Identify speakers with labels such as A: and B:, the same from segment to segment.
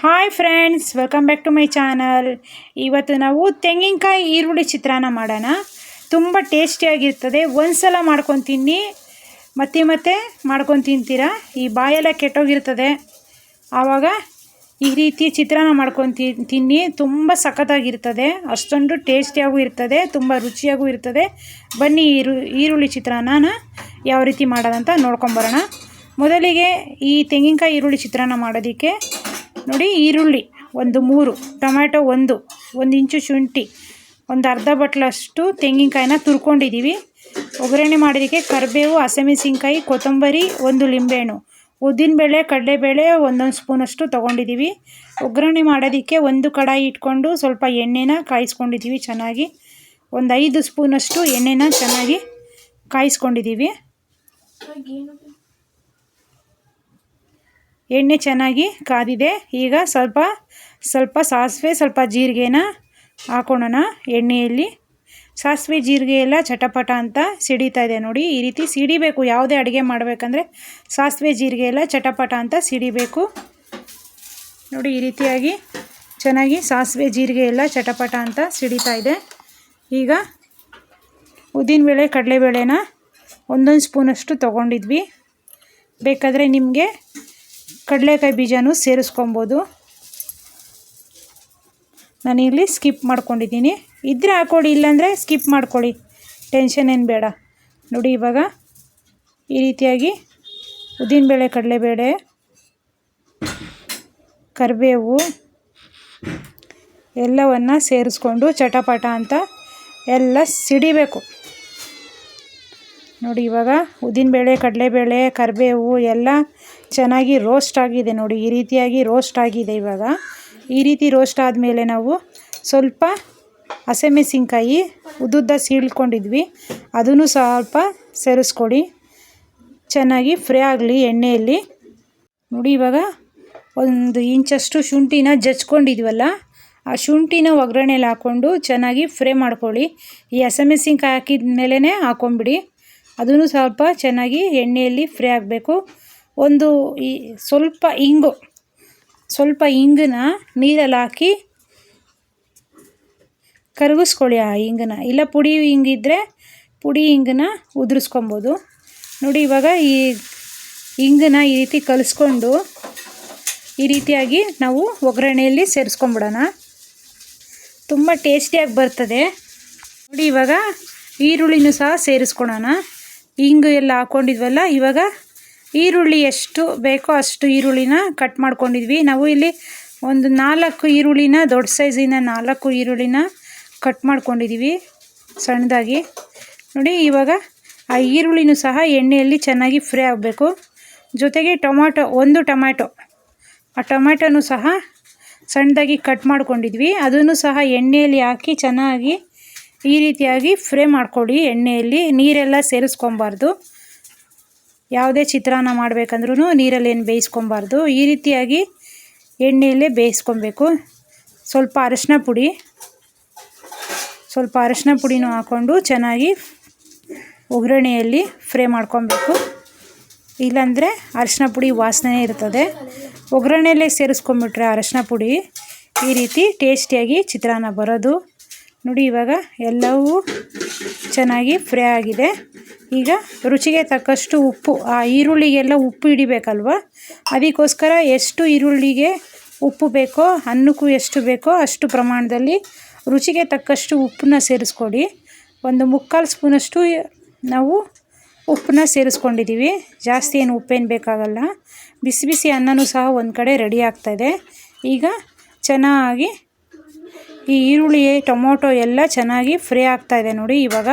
A: Hi friends welcome back to my channel ಇವತ್ತು ನಾವು ತೆಂಗಿನಕಾಯಿ ಈರುಳ್ಳಿ ಚಿತ್ರಾನ್ನ ಮಾಡೋಣ. ತುಂಬ ಟೇಸ್ಟಿಯಾಗಿರ್ತದೆ ಒಂದ್ಸಲ ಮಾಡ್ಕೊಂಡು ತಿನ್ನಿ. ಮತ್ತೆ ಮತ್ತೆ ಮಾಡ್ಕೊಂಡು ತಿಂತೀರಾ? ಈ ಬಾಯೆಲ್ಲ ಕೆಟ್ಟೋಗಿರ್ತದೆ. ಆವಾಗ ಈ ರೀತಿ ಚಿತ್ರಾನ್ನ ಮಾಡ್ಕೊಂಡು ತಿನ್ನಿ. ತುಂಬ ಸಖತ್ತಾಗಿರ್ತದೆ. ಅಷ್ಟೊಂದು ಟೇಸ್ಟಿಯಾಗೂ ಇರ್ತದೆ. ತುಂಬ ರುಚಿಯಾಗೂ ಇರ್ತದೆ. ಬನ್ನಿ ಈರು, ಈರುಳ್ಳಿ ಚಿತ್ರಾನ್ನ ಯಾವ ರೀತಿ ಮಾಡೋದಂತ ನೋಡ್ಕೊಂಬರೋಣ ಮೊದಲಿಗೆ ಈ ತೆಂಗಿನಕಾಯಿ ಈರುಳ್ಳಿ ಚಿತ್ರಾನ್ನ ಮಾಡೋದಕ್ಕೆ ನೋಡಿ ಈರುಳ್ಳಿ ಒಂದು ಮೂರು, ಟೊಮ್ಯಾಟೊ ಒಂದು ಒಂದು ಇಂಚು ಶುಂಠಿ, ಒಂದು ಅರ್ಧ ಬಟ್ಲಷ್ಟು ತೆಂಗಿನಕಾಯಿನ ತುರ್ಕೊಂಡಿದ್ದೀವಿ. ಒಗ್ಗರಣೆ ಮಾಡೋದಕ್ಕೆ ಕರಿಬೇವು, ಹಸಿಮೆಣಸಿನ್ಕಾಯಿ, ಕೊತ್ತಂಬರಿ, ಒಂದು ಲಿಂಬೆಹಣ್ಣು. ಉದ್ದಿನಬೇಳೆ ಕಡಲೆಬೇಳೆ ಒಂದೊಂದು ಸ್ಪೂನಷ್ಟು ತೊಗೊಂಡಿದ್ದೀವಿ. ಒಗ್ಗರಣೆ ಮಾಡೋದಕ್ಕೆ ಒಂದು ಕಡಾಯಿ ಇಟ್ಕೊಂಡು ಸ್ವಲ್ಪ ಎಣ್ಣೆನ ಕಾಯಿಸ್ಕೊಂಡಿದ್ದೀವಿ ಚೆನ್ನಾಗಿ. ಒಂದು ಐದು ಸ್ಪೂನಷ್ಟು ಎಣ್ಣೆನ ಚೆನ್ನಾಗಿ ಕಾಯಿಸ್ಕೊಂಡಿದ್ದೀವಿ. ಎಣ್ಣೆ ಚೆನ್ನಾಗಿ ಕಾದಿದೆ. ಈಗ ಸ್ವಲ್ಪ ಸ್ವಲ್ಪ ಸಾಸಿವೆ, ಸ್ವಲ್ಪ ಜೀರಿಗೆನ ಹಾಕೊಳ್ಳೋಣ ಎಣ್ಣೆಯಲ್ಲಿ ಸಾಸಿವೆ, ಜೀರಿಗೆ ಎಲ್ಲ ಚಟಪಟ ಅಂತ ಸಿಡಿತಾ ಇದೆ ನೋಡಿ. ಈ ರೀತಿ ಸಿಡಿಬೇಕು. ಯಾವುದೇ ಅಡುಗೆ ಮಾಡಬೇಕಂದ್ರೆ ಸಾಸಿವೆ, ಜೀರಿಗೆ ಎಲ್ಲ ಚಟಪಟ ಅಂತ ಸಿಡಿಬೇಕು. ನೋಡಿ, ಈ ರೀತಿಯಾಗಿ ಚೆನ್ನಾಗಿ ಸಾಸಿವೆ, ಜೀರಿಗೆ ಎಲ್ಲ ಚಟಪಟ ಅಂತ ಸಿಡಿತಾ ಇದೆ. ಈಗ ಉದ್ದಿನಬೇಳೆ ಕಡಲೆಬೇಳೆನ ಒಂದೊಂದು ಸ್ಪೂನಷ್ಟು ತೊಗೊಂಡಿದ್ವಿ. ಬೇಕಾದರೆ ನಿಮಗೆ ಕಡಲೆಕಾಯಿ ಬೀಜನೂ ಸೇರಿಸ್ಕೊಬೋದು. ನಾನಿಲ್ಲಿ ಸ್ಕಿಪ್ ಮಾಡ್ಕೊಂಡಿದ್ದೀನಿ. ಇದ್ರೆ ಹಾಕ್ಕೊಳ್ಳಿ ಇಲ್ಲಾಂದರೆ ಸ್ಕಿಪ್ ಮಾಡ್ಕೊಳ್ಳಿ ಟೆನ್ಷನ್ ಏನು ಬೇಡ. ನೋಡಿ, ಇವಾಗ ಈ ರೀತಿಯಾಗಿ ಉದ್ದಿನಬೇಳೆ, ಕಡಲೆಬೇಳೆ, ಕರಿಬೇವು ಎಲ್ಲವನ್ನು ಸೇರಿಸ್ಕೊಂಡು ಚಟಪಟ ಅಂತ ಎಲ್ಲ ಸಿಡಿಬೇಕು. ನೋಡಿ ಇವಾಗ ಉದ್ದಿನ ಬೇಳೆ, ಕಡಲೆ ಕಡಲೆಬೇಳೆ ಕರಿಬೇವು ಎಲ್ಲ ಚೆನ್ನಾಗಿ ರೋಸ್ಟ್ ಆಗಿದೆ ನೋಡಿ. ಈ ರೀತಿಯಾಗಿ ರೋಸ್ಟ್ ಆಗಿದೆ ಇವಾಗ. ಈ ರೀತಿ ರೋಸ್ಟ್ ಆದಮೇಲೆ ನಾವು ಸ್ವಲ್ಪ ಹಸಿಮೆಣಸಿನ್ಕಾಯಿ ಉದ್ದುದ್ದ ಸೀಳ್ಕೊಂಡಿದ್ವಿ. ಅದನ್ನು ಸ್ವಲ್ಪ ಸೇರಿಸ್ಕೊಡಿ. ಚೆನ್ನಾಗಿ ಫ್ರೈ ಆಗಲಿ ಎಣ್ಣೆಯಲ್ಲಿ. ನೋಡಿ ಇವಾಗ ಒಂದು ಇಂಚಷ್ಟು ಶುಂಠಿನ ಜಚ್ಕೊಂಡಿದ್ವಲ್ಲ ಆ ಶುಂಠಿನ ಒಗ್ಗರಣೆಯಲ್ಲಿ ಹಾಕ್ಕೊಂಡು ಚೆನ್ನಾಗಿ ಫ್ರೈ ಮಾಡ್ಕೊಳ್ಳಿ. ಈ ಹಸಿಮೆಣಸಿನ್ಕಾಯಿ ಹಾಕಿದ ಮೇಲೇ ಹಾಕ್ಕೊಂಬಿಡಿ ಅದನ್ನು ಸ್ವಲ್ಪ ಚೆನ್ನಾಗಿ ಎಣ್ಣೆಯಲ್ಲಿ ಫ್ರೈ ಆಗಬೇಕು. ಒಂದು ಈ ಸ್ವಲ್ಪ ಇಂಗು, ಸ್ವಲ್ಪ ಇಂಗನ್ನ ನೀರಲ್ಲಿ ಹಾಕಿ ಕರಗಿಸ್ಕೊಳ್ಳಿ ಆ ಇಂಗನ್ನ ಇಲ್ಲ ಪುಡಿ ಹಿಂಗಿದ್ರೆ ಪುಡಿ ಇಂಗನ್ನ ಉದುರಿಸ್ಕೊಬೋದು. ನೋಡಿ, ಇವಾಗ ಈ ಇಂಗನ್ನ ಈ ರೀತಿ ಕಲಿಸ್ಕೊಂಡು ಈ ರೀತಿಯಾಗಿ ನಾವು ಒಗ್ಗರಣೆಯಲ್ಲಿ ಸೇರಿಸ್ಕೊಂಬಿಡೋಣ. ತುಂಬ ಟೇಸ್ಟಿಯಾಗಿ ಬರ್ತದೆ. ನೋಡಿ, ಇವಾಗ ಈರುಳ್ಳಿನೂ ಸಹ ಸೇರಿಸ್ಕೊಳೋಣ. ಹಿಂಗು ಎಲ್ಲ ಹಾಕ್ಕೊಂಡಿದ್ವಲ್ಲ ಇವಾಗ ಈರುಳ್ಳಿ ಎಷ್ಟು ಬೇಕೋ ಅಷ್ಟು ಈರುಳ್ಳಿನ ಕಟ್ ಮಾಡ್ಕೊಂಡಿದ್ವಿ. ನಾವು ಇಲ್ಲಿ ಒಂದು ನಾಲ್ಕು ಈರುಳ್ಳಿನ, ದೊಡ್ಡ ಸೈಜಿನ ನಾಲ್ಕು ಈರುಳ್ಳಿನ ಕಟ್ ಮಾಡ್ಕೊಂಡಿದ್ದೀವಿ ಸಣ್ಣದಾಗಿ. ನೋಡಿ, ಇವಾಗ ಆ ಈರುಳ್ಳಿನೂ ಸಹ ಎಣ್ಣೆಯಲ್ಲಿ ಚೆನ್ನಾಗಿ ಫ್ರೈ ಆಗಬೇಕು. ಜೊತೆಗೆ ಟೊಮ್ಯಾಟೊ ಒಂದು ಟೊಮ್ಯಾಟೊ ಆ ಟೊಮ್ಯಾಟೊನೂ ಸಹ ಸಣ್ಣದಾಗಿ ಕಟ್ ಮಾಡ್ಕೊಂಡಿದ್ವಿ. ಅದನ್ನು ಸಹ ಎಣ್ಣೆಯಲ್ಲಿ ಹಾಕಿ ಚೆನ್ನಾಗಿ ಈ ರೀತಿಯಾಗಿ ಫ್ರೈ ಮಾಡ್ಕೊಳ್ಳಿ ಎಣ್ಣೆಯಲ್ಲಿ. ನೀರೆಲ್ಲ ಸೇರಿಸ್ಕೊಬಾರ್ದು. ಯಾವುದೇ ಚಿತ್ರಾನ್ನ ಮಾಡಬೇಕಂದ್ರೂ ನೀರಲ್ಲಿ ಏನು ಬೇಯಿಸ್ಕೊಬಾರ್ದು. ಈ ರೀತಿಯಾಗಿ ಎಣ್ಣೆಯಲ್ಲೇ ಬೇಯಿಸ್ಕೊಬೇಕು. ಸ್ವಲ್ಪ ಅರಶಿನ ಪುಡಿ, ಸ್ವಲ್ಪ ಅರಶಿನ ಪುಡಿನೂ ಹಾಕ್ಕೊಂಡು ಚೆನ್ನಾಗಿ ಒಗ್ಗರಣೆಯಲ್ಲಿ ಫ್ರೈ ಮಾಡ್ಕೊಬೇಕು. ಇಲ್ಲಾಂದರೆ ಅರಶಿನ ಪುಡಿ ವಾಸನೆ ಇರ್ತದೆ. ಒಗ್ಗರಣೆಯಲ್ಲೇ ಸೇರಿಸ್ಕೊಂಬಿಟ್ರೆ ಅರಶಿನ ಪುಡಿ ಈ ರೀತಿ ಟೇಸ್ಟಿಯಾಗಿ ಚಿತ್ರಾನ್ನ ಬರೋದು. ನೋಡಿ, ಇವಾಗ ಎಲ್ಲವೂ ಚೆನ್ನಾಗಿ ಫ್ರೈ ಆಗಿದೆ. ಈಗ ರುಚಿಗೆ ತಕ್ಕಷ್ಟು ಉಪ್ಪು, ಆ ಈರುಳ್ಳಿಗೆಲ್ಲ ಉಪ್ಪು ಹಿಡಿಬೇಕಲ್ವ? ಅದಕ್ಕೋಸ್ಕರ ಎಷ್ಟು ಈರುಳ್ಳಿಗೆ ಉಪ್ಪು ಬೇಕೋ, ಅನ್ನಕ್ಕೂ ಎಷ್ಟು ಬೇಕೋ ಅಷ್ಟು ಪ್ರಮಾಣದಲ್ಲಿ ರುಚಿಗೆ ತಕ್ಕಷ್ಟು ಉಪ್ಪನ್ನ ಸೇರಿಸ್ಕೊಡಿ. ಒಂದು ಮುಕ್ಕಾಲು ಸ್ಪೂನಷ್ಟು ನಾವು ಉಪ್ಪನ್ನ ಸೇರಿಸ್ಕೊಂಡಿದ್ದೀವಿ. ಜಾಸ್ತಿ ಏನು ಉಪ್ಪೇನು ಬೇಕಾಗಲ್ಲ. ಬಿಸಿ ಬಿಸಿ ಅನ್ನನೂ ಸಹ ಒಂದು ಕಡೆ ರೆಡಿ ಆಗ್ತಾಯಿದೆ ಈಗ ಚೆನ್ನಾಗಿ ಈ ಈರುಳ್ಳಿ, ಟೊಮೊಟೊ ಎಲ್ಲ ಚೆನ್ನಾಗಿ ಫ್ರೈ ಆಗ್ತಾ ಇದೆ ನೋಡಿ ಇವಾಗ.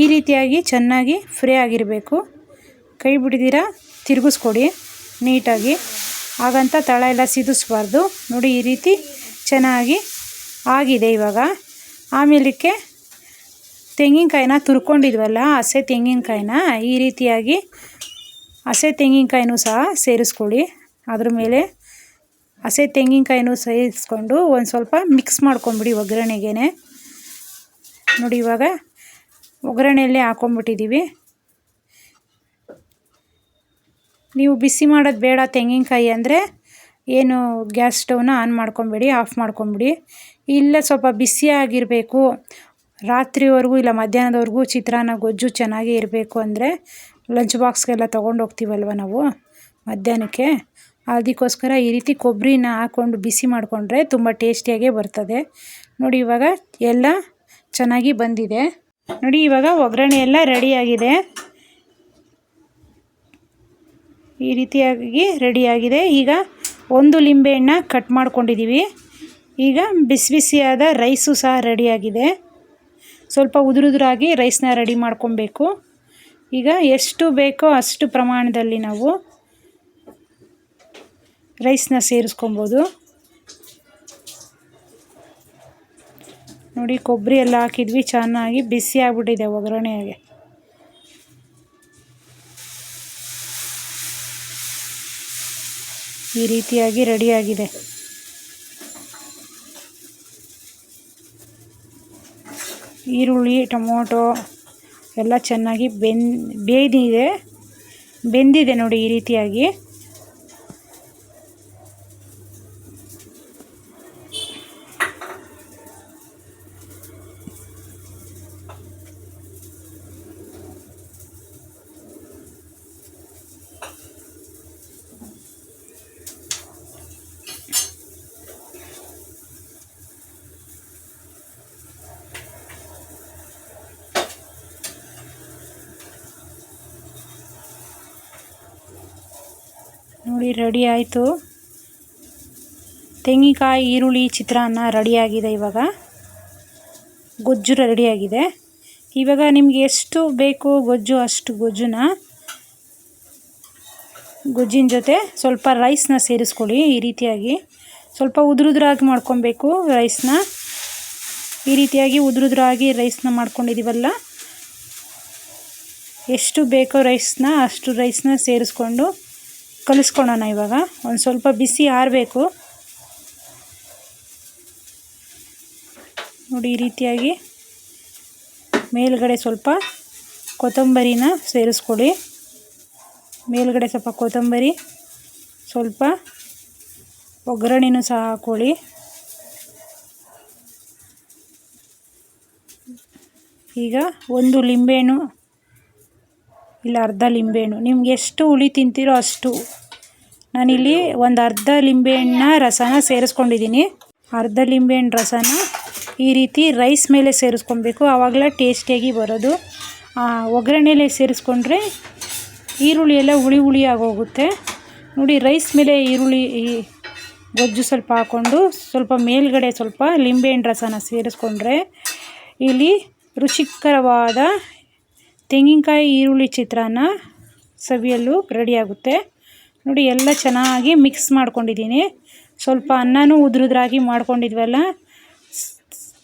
A: ಈ ರೀತಿಯಾಗಿ ಚೆನ್ನಾಗಿ ಫ್ರೈ ಆಗಿರಬೇಕು. ಕೈ ಬಿಡಿದಿರ? ತಿರುಗಿಸ್ಕೊಡಿ ನೀಟಾಗಿ. ಹಾಗಂತ ತಳ ಎಲ್ಲ ಸಿದಿಸ್ಬಾರ್ದು. ನೋಡಿ ಈ ರೀತಿ ಚೆನ್ನಾಗಿ ಆಗಿದೆ ಇವಾಗ. ಆಮೇಲಕ್ಕೆ ತೆಂಗಿನಕಾಯಿನ ತುರ್ಕೊಂಡಿದ್ವಲ್ಲ, ಹಸೆ ತೆಂಗಿನಕಾಯಿನ, ಈ ರೀತಿಯಾಗಿ ಹಸೆ ತೆಂಗಿನಕಾಯಿನೂ ಸಹ ಸೇರಿಸ್ಕೊಳ್ಳಿ ಅದ್ರ ಮೇಲೆ ಹಸೆ ತೆಂಗಿನಕಾಯಿನೂ ಸೇರಿಸ್ಕೊಂಡು ಒಂದು ಸ್ವಲ್ಪ ಮಿಕ್ಸ್ ಮಾಡ್ಕೊಂಬಿಡಿ ಒಗ್ಗರಣೆಗೆ ನೋಡಿ ಇವಾಗ ಒಗ್ಗರಣೆಯಲ್ಲೇ ಹಾಕ್ಕೊಂಬಿಟ್ಟಿದ್ದೀವಿ ನೀವು ಬಿಸಿ ಮಾಡೋದು ಬೇಡ ತೆಂಗಿನಕಾಯಿ ಅಂದರೆ ಏನು ಗ್ಯಾಸ್ ಸ್ಟವ್ನ ಆನ್ ಮಾಡ್ಕೊಂಬಿಡಿ, ಆಫ್ ಮಾಡ್ಕೊಂಬಿಡಿ. ಇಲ್ಲ ಸ್ವಲ್ಪ ಬಿಸಿಯಾಗಿರಬೇಕು ರಾತ್ರಿವರೆಗೂ ಇಲ್ಲ ಮಧ್ಯಾಹ್ನದವರೆಗೂ ಚಿತ್ರಾನ್ನ ಗೊಜ್ಜು ಚೆನ್ನಾಗಿ ಇರಬೇಕು ಅಂದರೆ ಲಂಚ್ ಬಾಕ್ಸ್ಗೆಲ್ಲ ತೊಗೊಂಡು ಹೋಗ್ತೀವಲ್ವ ನಾವು ಮಧ್ಯಾಹ್ನಕ್ಕೆ? ಅದಕ್ಕೋಸ್ಕರ ಈ ರೀತಿ ಕೊಬ್ಬರಿನ ಹಾಕ್ಕೊಂಡು ಬಿಸಿ ಮಾಡಿಕೊಂಡ್ರೆ ತುಂಬ ಟೇಸ್ಟಿಯಾಗೇ ಬರ್ತದೆ. ನೋಡಿ ಇವಾಗ ಎಲ್ಲ ಚೆನ್ನಾಗಿ ಬಂದಿದೆ. ನೋಡಿ ಇವಾಗ ಒಗ್ಗರಣೆ ಎಲ್ಲ ರೆಡಿಯಾಗಿದೆ. ಈ ರೀತಿಯಾಗಿ ರೆಡಿಯಾಗಿದೆ. ಈಗ ಒಂದು ಲಿಂಬೆಹಣ್ಣ ಕಟ್ ಮಾಡ್ಕೊಂಡಿದ್ದೀವಿ ಈಗ ಬಿಸಿ ಬಿಸಿಯಾದ ರೈಸು ಸಹ ರೆಡಿಯಾಗಿದೆ. ಸ್ವಲ್ಪ ಉದುರುದುರಾಗಿ ರೈಸ್ನ ರೆಡಿ ಮಾಡ್ಕೊಬೇಕು. ಈಗ ಎಷ್ಟು ಬೇಕೋ ಅಷ್ಟು ಪ್ರಮಾಣದಲ್ಲಿ ನಾವು ರೈಸ್ನ ಸೇರಿಸ್ಕೊಬೋದು. ನೋಡಿ, ಕೊಬ್ಬರಿ ಎಲ್ಲ ಹಾಕಿದ್ವಿ, ಚೆನ್ನಾಗಿ ಬಿಸಿ ಆಗಿಬಿಟ್ಟಿದೆ ಒಗ್ಗರಣೆಗೆ. ಈ ರೀತಿಯಾಗಿ ರೆಡಿಯಾಗಿದೆ ಈರುಳ್ಳಿ, ಟೊಮೊಟೊ ಎಲ್ಲ ಚೆನ್ನಾಗಿ ಬೆನ್, ಬೇಯ್ದಿದೆ. ಬೆಂದಿದೆ ನೋಡಿ ಈ ರೀತಿಯಾಗಿ. ನೋಡಿ, ರೆಡಿ ಆಯಿತು. ತೆಂಗಿನಕಾಯಿ, ಈರುಳ್ಳಿ, ಚಿತ್ರಾನ್ನ ರೆಡಿಯಾಗಿದೆ ಇವಾಗ. ಗೊಜ್ಜು ರೆಡಿಯಾಗಿದೆ ಇವಾಗ ನಿಮಗೆ ಎಷ್ಟು ಬೇಕು ಗೊಜ್ಜು, ಅಷ್ಟು ಗೊಜ್ಜುನ ಗೊಜ್ಜಿನ ಜೊತೆ ಸ್ವಲ್ಪ ರೈಸ್ನ ಸೇರಿಸ್ಕೊಳ್ಳಿ ಈ ರೀತಿಯಾಗಿ. ಸ್ವಲ್ಪ ಉದುರುದ್ರಾಗಿ ಮಾಡ್ಕೊಬೇಕು ರೈಸ್ನ ಈ ರೀತಿಯಾಗಿ ಉದುರುದ್ರಾಗಿ ರೈಸ್ನ ಮಾಡ್ಕೊಂಡಿದ್ದೀವಲ್ಲ ಎಷ್ಟು ಬೇಕೋ ರೈಸ್ನ ಅಷ್ಟು ರೈಸ್ನ ಸೇರಿಸ್ಕೊಂಡು ಕಲಿಸ್ಕೊಳ್ಳೋಣ ಇವಾಗ. ಒಂದು ಸ್ವಲ್ಪ ಬಿಸಿ ಆರಬೇಕು. ನೋಡಿ ಈ ರೀತಿಯಾಗಿ ಮೇಲ್ಗಡೆ ಸ್ವಲ್ಪ ಕೊತ್ತಂಬರಿನ ಸೇರಿಸ್ಕೊಳ್ಳಿ. ಮೇಲ್ಗಡೆ ಸ್ವಲ್ಪ ಕೊತ್ತಂಬರಿ, ಸ್ವಲ್ಪ ಒಗ್ಗರಣೆನೂ ಸಹ ಹಾಕ್ಕೊಳ್ಳಿ ಈಗ ಒಂದು ಲಿಂಬೆಹಣ್ಣು ಇಲ್ಲ, ಅರ್ಧ ಲಿಂಬೆಹಣ್ಣು. ನಿಮ್ಗೆ ಎಷ್ಟು ಹುಳಿ ತಿಂತೀರೋ ಅಷ್ಟು. ನಾನಿಲ್ಲಿ ಒಂದು ಅರ್ಧ ಲಿಂಬೆಹಣ್ಣ ರಸನ ಸೇರಿಸ್ಕೊಂಡಿದ್ದೀನಿ ಅರ್ಧ ಲಿಂಬೆಹಣ್ಣು ರಸನ ಈ ರೀತಿ ರೈಸ್ ಮೇಲೆ ಸೇರಿಸ್ಕೊಬೇಕು. ಆವಾಗಲೇ ಟೇಸ್ಟಿಯಾಗಿ ಬರೋದು. ಒಗ್ಗರಣೆಲೆ ಸೇರಿಸ್ಕೊಂಡ್ರೆ ಈರುಳ್ಳಿ ಎಲ್ಲ ಹುಳಿ ಹುಳಿ ಆಗೋಗುತ್ತೆ. ನೋಡಿ, ರೈಸ್ ಮೇಲೆ ಈರುಳ್ಳಿ ಗೊಜ್ಜು ಸ್ವಲ್ಪ ಹಾಕ್ಕೊಂಡು ಸ್ವಲ್ಪ ಮೇಲ್ಗಡೆ ಸ್ವಲ್ಪ ಲಿಂಬೆಹಣ್ಣು ರಸನ ಸೇರಿಸ್ಕೊಂಡ್ರೆ ಇಲ್ಲಿ ರುಚಿಕರವಾದ ತೆಂಗಿನಕಾಯಿ ಈರುಳ್ಳಿ ಚಿತ್ರಾನ್ನ ಸವಿಯಲು ರೆಡಿಯಾಗುತ್ತೆ ನೋಡಿ, ಎಲ್ಲ ಚೆನ್ನಾಗಿ ಮಿಕ್ಸ್ ಮಾಡ್ಕೊಂಡಿದ್ದೀನಿ. ಸ್ವಲ್ಪ ಅನ್ನನೂ ಉದ್ರುದ್ರಾಗಿ ಮಾಡ್ಕೊಂಡಿದ್ವಲ್ಲ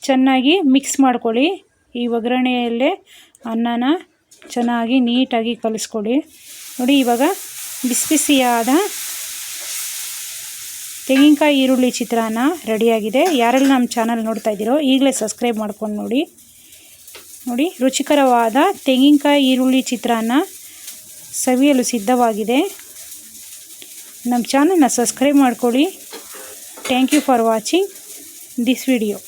A: ಚೆನ್ನಾಗಿ ಮಿಕ್ಸ್ ಮಾಡ್ಕೊಳ್ಳಿ. ಈ ಒಗ್ಗರಣೆಯಲ್ಲೇ ಅನ್ನನ ಚೆನ್ನಾಗಿ ನೀಟಾಗಿ ಕಲಿಸ್ಕೊಳ್ಳಿ. ನೋಡಿ, ಇವಾಗ ಬಿಸಿ ಬಿಸಿಯಾದ ತೆಂಗಿನಕಾಯಿ ಈರುಳ್ಳಿ ಚಿತ್ರಾನ್ನ ರೆಡಿಯಾಗಿದೆ ಯಾರೆಲ್ಲ ನಮ್ಮ ಚಾನಲ್ ನೋಡ್ತಾ ಇದ್ದೀರೋ ಈಗಲೇ ಸಬ್ಸ್ಕ್ರೈಬ್ ಮಾಡ್ಕೊಂಡು ನೋಡಿ. ನೋಡಿ, ರುಚಿಕರವಾದ ತೆಂಗಿನಕಾಯಿ ಈರುಳ್ಳಿ ಚಿತ್ರಾನ್ನ ಸವಿಯಲು ಸಿದ್ಧವಾಗಿದೆ. ನಮ್ಮ ಚಾನಲ್ನ ಸಬ್ಸ್ಕ್ರೈಬ್ ಮಾಡ್ಕೊಳ್ಳಿ. Thank you for watching this video